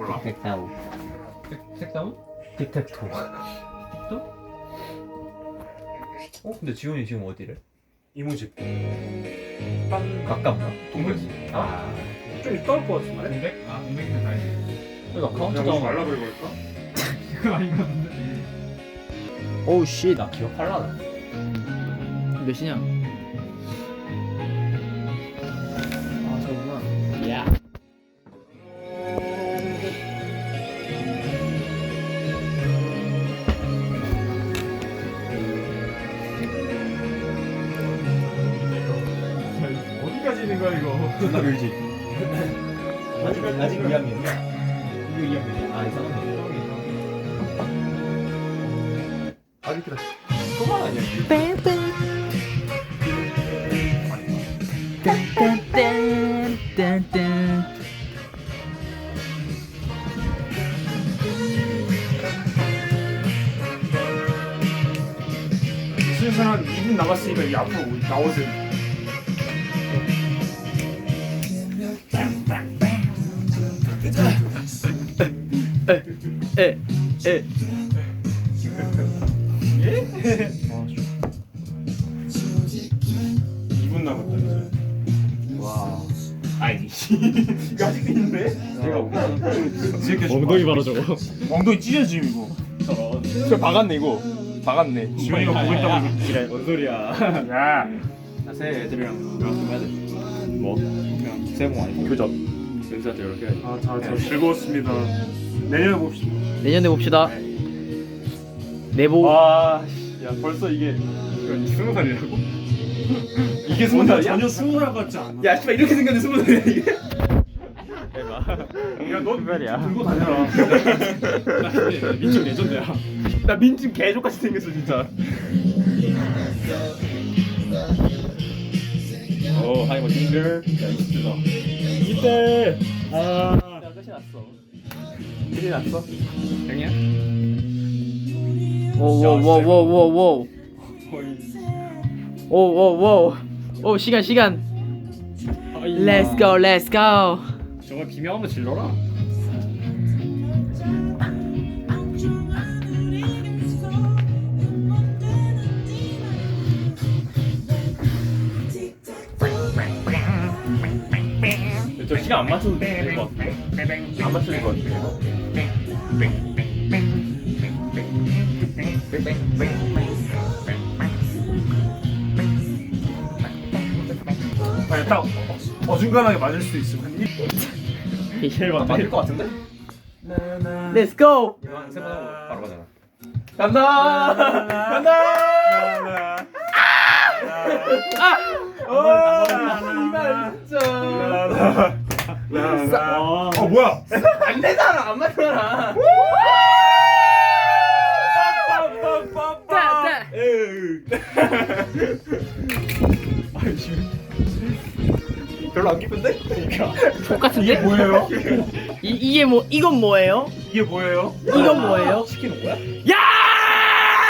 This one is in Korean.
몰라. 틱택타오 색다운? 틱택토 어? 근데 지훈이 지금 어디래? 이모집. 가깝나? 동백지. 아 좀 이따 올것 같은데? 공백? 아 공백이면 다행이네 그러니까 그냥 뭐 카운트 다운 말라 버리고 할까? 그거 아닌 것 같은데 오우 씨 나 기억할라나? 몇 시냐? 있는 거야 이거. 존나 길지. 아직 아직 2학년이야 이거 2학년이야 아 이상한데 아직 그다 그만 아니야 딴딴딴딴 수행선 한 2분 남았으니까 이 앞으로 나오세요. 에에 2분 남았다 이제. 와 아이 이거 아직도 있는데? 내가 오늘 엉덩이 바로 저거 엉덩이 찢어지 이거. 저 박았네 이거 박았네 지훈이가 보고 있다고 이거. 그래 뭔 소리야 야. 나새 애들이랑 좀 해야 돼 뭐 그냥 세모 아니고 교접 여기서한테 이렇게 해야지 아, 다, 다 즐거웠습니다. 내년에 봅시다. 내년에 봅시다 내보 와, 씨, 야 벌써 이게 스무 살이라고? 이게 스무 살이야? 전혀 스무 살 같지 않아. 야, 씨발 이렇게 생겼는데 스무 살이야 이게? 야, 너 말이야. 들고 다녀라. 나 근데 민중 레전드야 나 민증 개족같이 생겼어 진짜. 오, 하이머 싱글. 야, 20대다. 이때 아 야, 끝이 났어. 끝이 났어? 형이야? 오오오오오오 오오오 오 시간 시간 Let's go Let's go 저거 비명 한번 질러라. 저 시간 안 맞춰도 될 것 같은데? 안 맞춰질 것 같은데? 아니 딱 어- 어중간하게 맞을 수도 일- 제일 맞을 것 같은데? Let's go 이거 한세 번 하고 바로 가잖아. 간다! 간다! 오! 이발 진짜. 어 뭐야? 안 되잖아! 안 맞잖아! 따, 별로 안 기쁜데? 그러니까. 똑같은데? 뭐예요? 이, 이게 뭐 이건 뭐예요? 이게 뭐예요? 이건 뭐예요? 시키는 거야? 야!